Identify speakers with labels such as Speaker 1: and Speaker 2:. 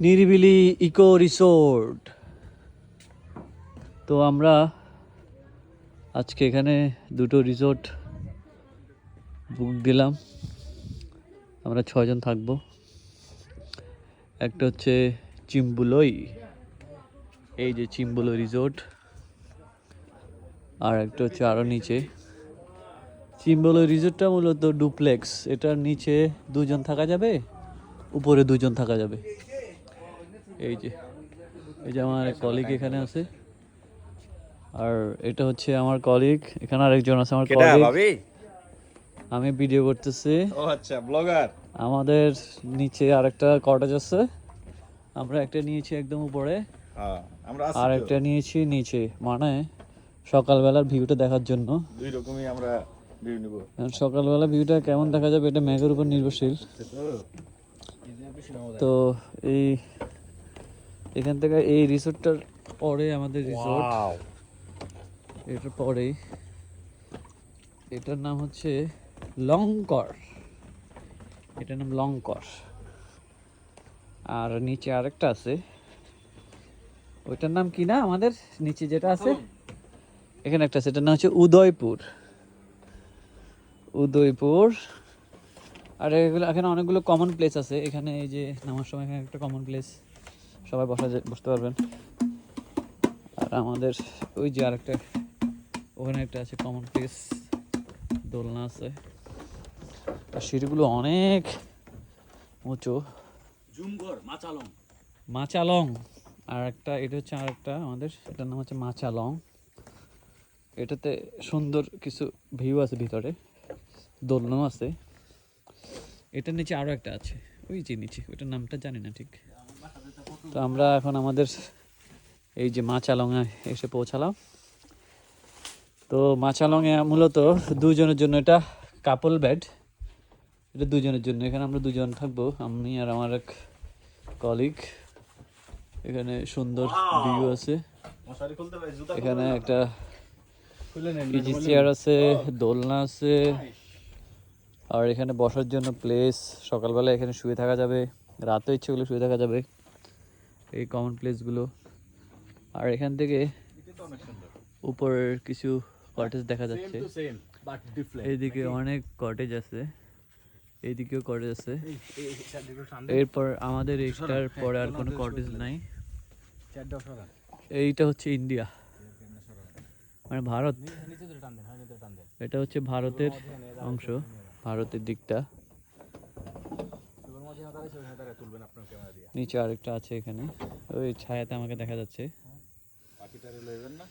Speaker 1: নিরিবিলি eco resort. তো আমরা আজকে এখানে দুটো রিসোর্ট বুক দিলাম। আমরা ছজন থাকব। একটা হচ্ছে চিম্বুলই, এই যে চিম্বুলই রিসোর্ট। আর একটা হচ্ছে আরও নিচে। চিম্বলই রিসোর্টটা মূলত ডুপ্লেক্স, এটার নিচে দুজন থাকা যাবে, উপরে দুজন থাকা যাবে। এই যে এই যে আমার কলিগ এখানে আছে। আর এটা হচ্ছে আমার কলিগ এখানে আরেকজন আছে আমার কলিগ আমি ভিডিও করতেছি।
Speaker 2: ও আচ্ছা ব্লগার
Speaker 1: আমাদের নিচে আরেকটা কটেজ আছে। আমরা একটা নিয়েছি একদম উপরে।
Speaker 2: হ্যাঁ
Speaker 1: আর একটা নিয়েছি নিচে মানে সকালবেলার ভিউটা দেখার জন্য।
Speaker 2: দুই রকমই আমরা ভিউ নিব।
Speaker 1: সকালবেলা ভিউটা কেমন দেখা যাবে এটা মেঘের উপর নির্ভরশীল। তো এই এখান থেকে এই রিসোর্টটার পরে আমাদের রিসোর্ট। এটার পরেই। এটার নাম হচ্ছে লংকর এটার নাম লংকর আর নিচে আরেকটা আছে। ওইটার নাম কি না আমাদের? নিচে যেটা আছে? এখানে একটা আছে এটার নাম হচ্ছে উদয়পুর। উদয়পুর। আর এগুলো এখানে অনেকগুলো কমন প্লেস আছে। এখানে এই যে নামার সময় এখানে একটা কমন প্লেস সবাই বসা বসতে পারবেন। আর আমাদের ওই যে আরেকটা ওখানে একটা আছে কমন প্লেস দোলনা আছে। আর সিঁড়িগুলো অনেক উঁচু।
Speaker 2: জুমঘর মাচালং।
Speaker 1: মাচালং। আর একটা এটা হচ্ছে আর একটা আমাদের এটার নাম হচ্ছে মাচালং। এটাতে সুন্দর কিছু ভিউ আছে ভিতরে। দোলনাও আছে। এটার নিচে আরও একটা আছে। ওই যে নিচে ওইটার নামটা জানি না ঠিক। তো আমরা এখন আমাদের এই যে মাচালংয়ে এসে পৌঁছালাম। তো মাচালংয়ে মূলত দুজনের জন্য এটা কাপল বেড এটা দুজনের জন্য। এখানে আমরা দুজন থাকব আমি আর আমার এক কলিগ এখানে সুন্দর ভিউ আছে। এখানে একটা চেয়ার আছে দোলনা আছে। আর এখানে বসার জন্য প্লেস সকালবেলা এখানে শুয়ে থাকা যাবে। রাতে ইচ্ছে করলে শুয়ে দেখা যাবে এই কমন প্লেসগুলো আর এখান থেকে উপরের কিছু কটেজ দেখা যাচ্ছে। এইদিকে অনেক কটেজ আছে। এইদিকেও কটেজ আছে। এরপর আমাদের এইটার পরে আর কোনো কটেজ নাই। এইটা হচ্ছে ইন্ডিয়া। মানে ভারত। এটা হচ্ছে ভারতের অংশ ভারতের দিকটা। নিচে আরেকটা আছে এখানে। ওই ছায়াতে আমাকে দেখা যাচ্ছে।
Speaker 2: পাখিটারে লইবেন না?